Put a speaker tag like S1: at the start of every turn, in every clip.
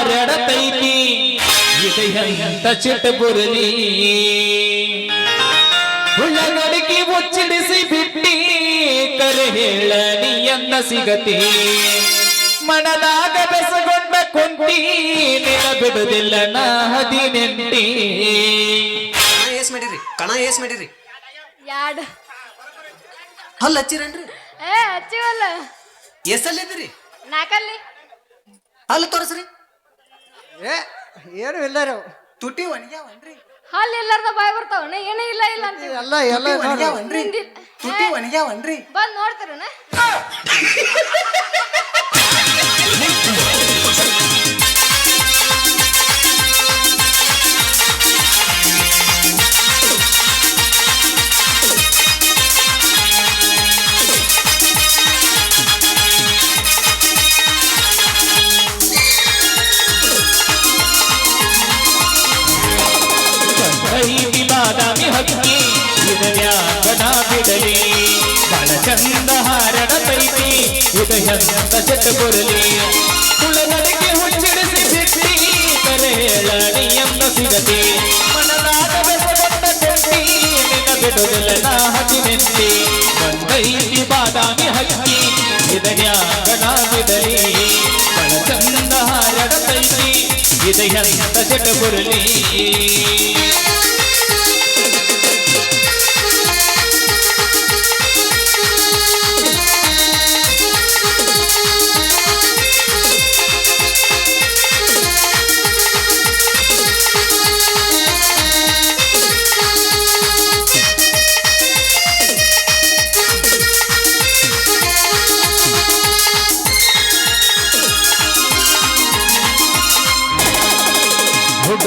S1: ಹಾರಡತೈತಿ ಇದೆಯಂತ ಚಿಟಬುರಲಿ ಉಳ್ಳಗಡಿಗೆ ಮುಚ್ಚಿಡಿಸಿ ಬಿಟ್ಟಿ. ಕರೆ ಹೇಳ ನೀ ಎನ್ನ ಸಿಗತಿ. ಮನದಾಗ ಬೆಸಗೊಂಡ ಕುಂಟಿ. ನಿನ ಬಿಡುದಿಲ್ಲ ನಾ ಹದಿನೆಂಟಿ.
S2: ಕಣ ಏಸ್ ಮಾಡಿರಿ ಕಣ ಏಸ್ ಮಾಡಿರಿ.
S3: ಯಾಡ್?
S2: ಹಲ್ಲ ಹಚ್ಚಿರನ್ರಿ?
S3: ಏ ಹಚ್ಚಿವಲ್ಲ.
S2: ಎಸಲ್ಲಿದ್ರಿ
S3: ನಾಕಲ್ಲಿ.
S2: ಹಲ್ಲು ತೋರಿಸ್ರಿ.
S4: ಏ ಏನು ಇಲ್ಲರು
S2: ತುಟಿ ಒಣಗ್ಯಾವನ್ರಿ.
S3: ಹಾಲ್ ಇಲ್ಲಾರ್ದ ಬಾಯ್ ಬರ್ತಾವನ ಏನೇ ಇಲ್ಲ ಇಲ್ಲ ಅಂತ
S4: ಎಲ್ಲ ಎಲ್ಲ.
S2: ಒಣಗ್ಯಾವನ್ರಿ. ತುಟಿ ಒಣಗ್ಯಾವನ್ರಿ.
S3: ಬಂದ್ ನೋಡ್ತಾರನ
S1: ಬಿಡಲಿ ಬಹಳ ಚಂದ ಹಾರಡತೈತಿ ಇದು ಎಂತ ಚಟಬುರಲಿ ಕುಳಗಳಿಗೆ ಹುಚ್ಚಿಡಿಸಿ ಬಿಟ್ಟಿ ಕರೆ ಹೇಳ ನೀ ಎನ್ನ ಸಿಗತಿ. ಮನದಾದ ಬೆಸಗೊಂಡ ಕೊಟ್ಟಿ ನಿನ್ನ ಬಿಡುದಿಲ್ಲ ನಾ ಹದಿನೆಂಟಿ ಬಂದೈತಿ ಬಾದಾಮಿ ಹಕ್ಕಿ ಇದನ್ಯಾಕನ ಬಿಡಲಿ ಬಹಳ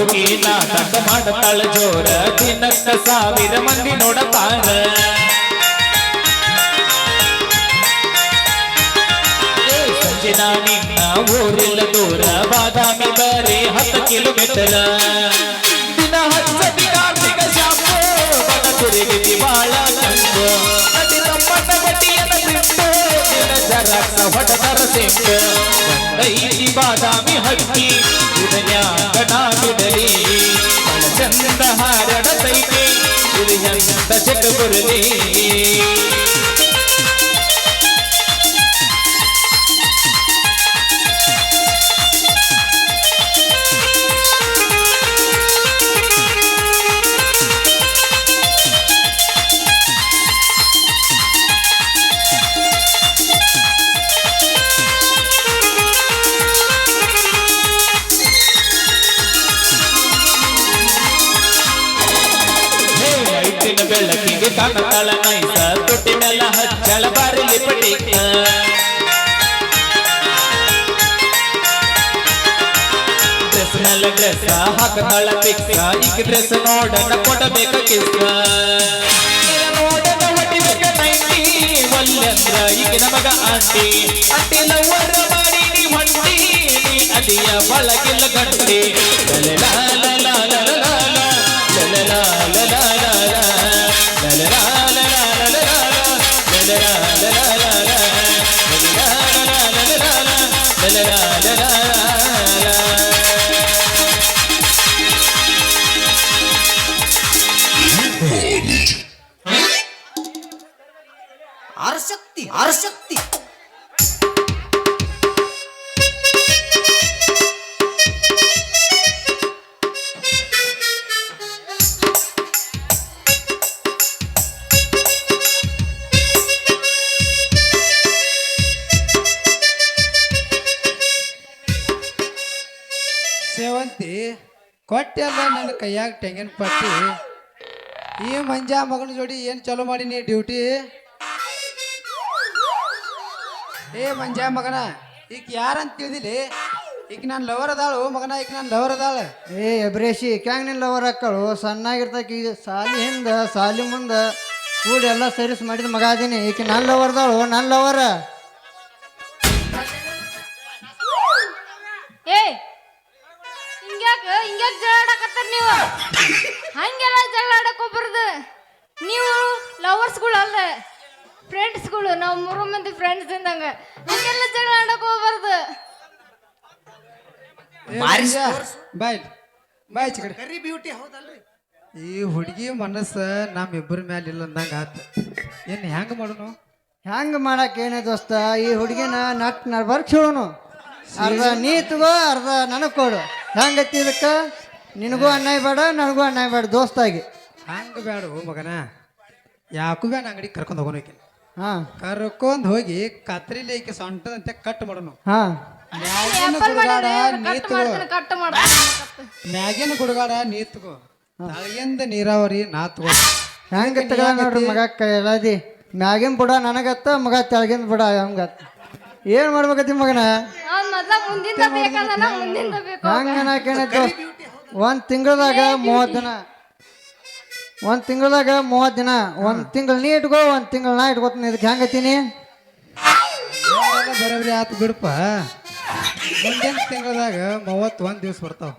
S1: ಹುಡುಗಿ ನಾಟಕ ಮಾಡತಾಳ ಜೋರ. ದಿನಕ್ಕ ಸಾವಿರ ಮಂದಿ ನೋಡತಾರ. ಸಂಜೆ ನಿನ್ನ ಊರಿಲ್ಲ ದೂರ ಬಾದಾಮಿ ಬರೀ ಹತ್ತು ಕಿಲೋಮೀಟರ್. ದಿನ ತಿರುಗಿತಿ ಬಾಳ ಕಂಡು. ಬಿಟ್ಟು ದಿನ ಬಾದಾಮಿ ಹಕ್ಕಿ ಚಟಬುರಲಿ ಕಾಣತಾಳ ನೈಸ ತೊಟ್ಟಿನೆಲ್ಲ ಹಚ್ಚಳ ಬಾರಿಲಿ ಪಟಿಕ ಡ್ರೆಸ್ ಮೇಲೆ ಡ್ರೆಸ್ ಹಾಕತಾಳ ಪಿಕ್ಕ ಈಗ ಡ್ರೆಸ್ ನೋಡಣ, ಕೊಡಬೇಕ ಕಿಸ್ಕ ಈಗ ನಮಗ ಆಂಟಿ. ಅಟ್ಟಿ ಲವ್ವರ ಮಾಡಿ ನೀ ಬಳಗಿಲ್ಲ ಗಂಟಿ. ಲಲ
S4: ಸೇವಂತಿ ಕೊಟ್ಟೆಲ್ಲ ನನ್ನ ಕೈಯಾಗ ತೆಂಗಿನ ಪಟ್ಟಿ. ಈ ಮಂಜ ಮಗನ ಜೋಡಿ ಏನು ಚಲೋ ಮಾಡಿ ನೀ ಡ್ಯೂಟಿ? ಏ ಮಂಜ ಮಗನ ಈಗ ಯಾರಂತ ತಿಳಿದಿಲಿ? ಈಗ ನಾನು ಲವರ್ ಅದಾಳು, ಮಗನ ಈಗ ನಾನು ಲವರ್ ಅದಾಳ.
S5: ಏ ಎಬ್ರೇಶಿ ಕ್ಯಾಂಗ್ ನಿನ್ ಲವರ್ ಹಾಕಳು ಸಣ್ಣಾಗಿರ್ತಕಿ ಸಾಲಿ ಹಿಂದ, ಸಾಲಿ ಮುಂದ ಕೂಡ ಎಲ್ಲ ಸರ್ವಿಸ್ ಮಾಡಿದ ಮಗ ಅದೀನಿ. ಈಕೆ ನನ್ನ ಲವರ್ದಾಳು ನನ್ನ ಲವರ
S3: ಫ್ರೆಂಡ್ಸ್ಗಳು ನಾವು ಮೂರು ಮಂದಿ ಫ್ರೆಂಡ್ಸ್ ಇದ್ದಂಗ. ಹಂಗೆಲ್ಲ ಜಗಳ ಆಡಕ್ ಹೋಗ್ಬಾರ್ದು.
S2: ಬಾರಿ
S4: ಬಾಯ್ ಬಾಯ್ ಚಿಕಡೆ
S2: ಕರಿ ಬ್ಯೂಟಿ ಹೌದಲ್ರಿ?
S4: ಈ ಹುಡುಗಿ ಮನಸ್ಸ ನಮ್ಮಿಬ್ಬರ ಮ್ಯಾಲ ಇಲ್ಲ ಅಂದಂಗ ಆತ. ಏನ್ ಹೆಂಗ್ ಮಾಡೋನು?
S5: ಹೆಂಗ್ ಮಾಡಕ್ ಏನೇ ದೋಸ್ತ ಈ ಹುಡುಗಿನ ನಟ್ ನಡ್ಬರ್ಕ್ ಹೇಳೋನು ಅರ್ಧ ನೀ ತಗೋ ಅರ್ಧ ನನಗ್ ಕೊಡು. ಹೆಂಗತಿ ಇದಕ್ಕ? ನಿನಗೂ ಅನ್ಯಾಯ ಬೇಡ ನನಗೂ ಅನ್ಯಾಯ ಬೇಡ ದೋಸ್ತಾಗಿ.
S4: ಹಂಗ ಬೇಡ ಮಗನ. ಯಾಕೂ ಬೇಡ ಅಂಗಡಿ ಕರ್ಕೊಂಡು
S5: ಹೋಗೋಣ
S4: ಕರ್ಕೊಂಡ್ ಹೋಗಿ ಕತ್ರಿಲಿ ಈಕೆ ಸೊಂಟದಂತೆ ಕಟ್ ಮಾಡೋನು.
S5: ಹಾ.
S4: ಮ್ಯಾಗಿನ ಗುಡ್ಗಾಡ ನೀತ್ಕೋ ತಳಗಿಂದ ನೀರಾವರಿ ನಾ ತಗೋ.
S5: ಹೆಂಗ ತಗ ನೋಡ್ರಿ ಮಗ ಎಲ್ಲದಿ ಮ್ಯಾಗಿನ ಬುಡ ನನಗತ್ತ ಮಗ ತೆಳಗಿನ ಬುಡ ಹಂಗತ್ತ? ಏನ್ ಮಾಡ್ಬೇಕತ್ತಿ ಮಗನ?
S3: ಅವ್ನ್ ಮೊದ್ಲ ಮುಂದಿಂದ ಬೇಕಂದ ಮುಂದಿಂದ ಬೇಕು.
S5: ಹಂಗ ನಾಕೇನೈತೆ ಒಂದ್ ತಿಂಗಳದಾಗ ಮೂವತ್ ದಿನ ಒಂದ್ ತಿಂಗಳದಾಗ ಮೂವತ್ ದಿನ ಒಂದ್ ತಿಂಗಳು ನೀ ಇಟ್ಕೋ ಒಂದ್ ತಿಂಗಳು ನಾ ಇಟ್ಕೋತೀನಿ. ಇದಕ್ಕೆ ಹೆಂಗತೀನಿ
S4: ಎಲ್ಲ ಬರೋಬ್ರಿ ಆತು ಬಿಡಪ್ಪ ಮುಂದಿನ ತಿಂಗಳದಾಗ ಮೂವತ್ತು ಒಂದ್ ದಿವ್ಸ ಬರ್ತಾವ.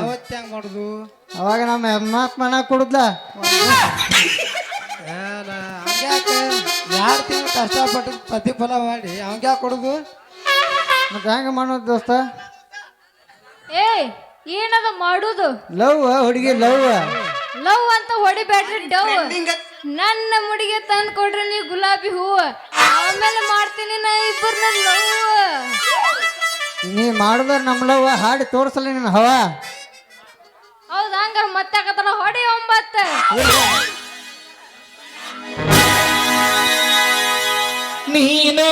S4: ಅವತ್ತು ಹೆಂಗ್ ಮಾಡುದು?
S5: ಅವಾಗ ನಮ್ಮ ಹೆಣ್ಮಕ್ಳನ್ನ ಕೊಡುದ್ಲ.
S4: ಎರಡು ತಿಂಗಳು ಕಷ್ಟಪಟ್ಟು ಪ್ರತಿಫಲ ಮಾಡಿ ಅವಂಗ್ಯಾಕೆ ಕೊಡುದು?
S5: ಮತ್ತೆ ಹೆಂಗ ಮಾಡೋದು ದೋಸ್ತ?
S3: ಏ ಏನದ ಮಾಡುದು?
S5: ಲವ್ ಹುಡುಗಿ ಲವ್
S3: ಲವ್ ಅಂತ ಹೊಡಿಬೇಡ್ರಿ ಡವ್ ನನ್ನ ಮುಡಿಗೆ ತಂದು ಕೊಡ್ರಿ ನೀವು ಗುಲಾಬಿ ಹೂವು ಆಮೇಲೆ ಮಾಡ್ತೀನಿ ನಾ ಇಬ್ಬರನ್ನ ಲವ್.
S5: ನೀ ಮಾಡಿದ್ರೆ ನಮ್ಮ ಲವ್ ಹಾಡಿ ತೋರಿಸಲ್ಲ ನಿನ್ನ ಹವ.
S3: ಹೌದು ಹಂಗಾರ ಮತ್ತೆ ಆಗತ್ತಲ್ಲ ಹೊಡಿ ಒಂಬತ್ತು.
S1: ನೀನು